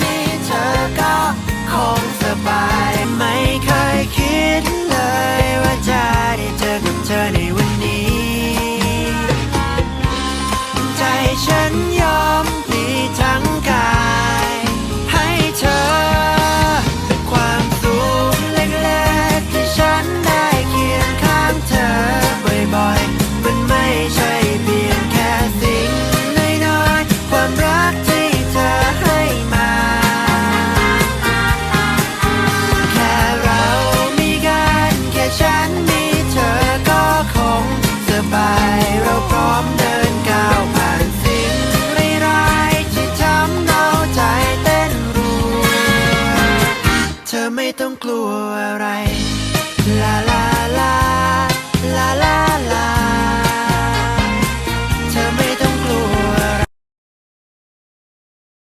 มีเธอก็คงสบาย ธอไม่ต้องกลัวอะไร